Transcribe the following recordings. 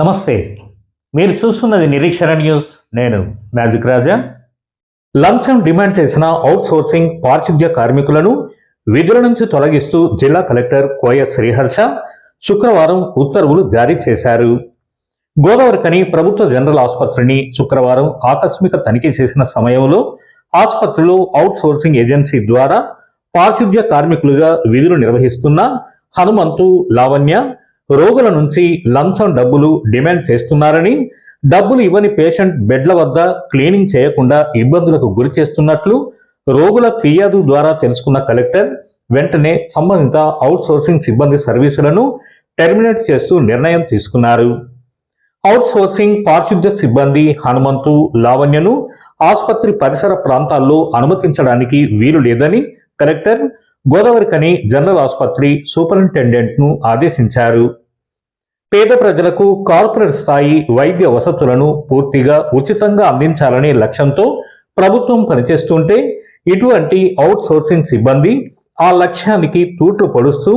నమస్తే. మీరు చూస్తున్నది నిరీక్షణ న్యూస్. నేను మ్యాజిక్ రాజా. లంచం డిమాండ్ చేసిన అవుట్ సోర్సింగ్ పారిశుద్ధ్య కార్మికులను విధుల నుంచి తొలగిస్తూ జిల్లా కలెక్టర్ కోయ శ్రీహర్ష శుక్రవారం ఉత్తర్వులు జారీ చేశారు. గోదావరికని ప్రభుత్వ జనరల్ ఆసుపత్రిని శుక్రవారం ఆకస్మిక తనిఖీ చేసిన సమయంలో ఆసుపత్రిలో అవుట్ సోర్సింగ్ ఏజెన్సీ ద్వారా పారిశుద్ధ్య కార్మికులుగా విధులు నిర్వహిస్తున్న హనుమంతు లావణ్య రోగుల నుంచి లంచం డబ్బులు డిమాండ్ చేస్తున్నారని డబ్బులు ఇవ్వని పేషెంట్ బెడ్ల వద్ద క్లీనింగ్ చేయకుండా ఇబ్బందులకు గురి చేస్తున్నట్లు రోగుల ఫిర్యాదు ద్వారా తెలుసుకున్న కలెక్టర్ వెంటనే సంబంధిత అవుట్ సోర్సింగ్ సిబ్బంది సర్వీసులను టెర్మినేట్ చేస్తూ నిర్ణయం తీసుకున్నారు. అవుట్ సోర్సింగ్ పారిశుద్ధ్య సిబ్బంది హనుమంతు లావణ్యను ఆసుపత్రి పరిసర ప్రాంతాల్లో అనుమతించడానికి వీలు లేదని కలెక్టర్ గోదావరికని జనరల్ ఆసుపత్రి సూపరింటెండెంట్ను ఆదేశించారు. పేద ప్రజలకు కార్పొరేట్ స్థాయి వైద్య వసతులను పూర్తిగా ఉచితంగా అందించాలనే లక్ష్యంతో ప్రభుత్వం పనిచేస్తుంటే ఇటువంటి అవుట్ సోర్సింగ్ సిబ్బంది ఆ లక్ష్యానికి తూట్లు పొడుస్తూ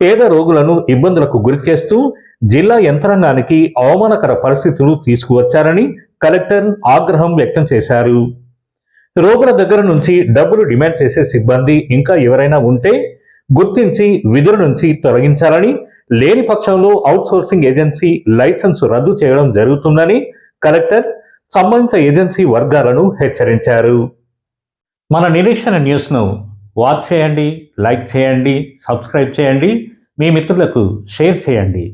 పేద రోగులను ఇబ్బందులకు గురిచేస్తూ జిల్లా యంత్రాంగానికి అవమానకర పరిస్థితులు తీసుకువచ్చారని కలెక్టర్ ఆగ్రహం వ్యక్తం చేశారు. రోగుల దగ్గర నుంచి డబ్బులు డిమాండ్ చేసే సిబ్బంది ఇంకా ఎవరైనా ఉంటే గుర్తించి విధుల నుంచి తొలగించాలని లేని పక్షంలో అవుట్సోర్సింగ్ ఏజెన్సీ లైసెన్స్ రద్దు చేయడం జరుగుతుందని కలెక్టర్ సంబంధిత ఏజెన్సీ వర్గాలను హెచ్చరించారు. మన నిరీక్షణ న్యూస్ను వాచ్ చేయండి లైక్ చేయండి సబ్స్క్రైబ్ చేయండి మీ మిత్రులకు షేర్ చేయండి.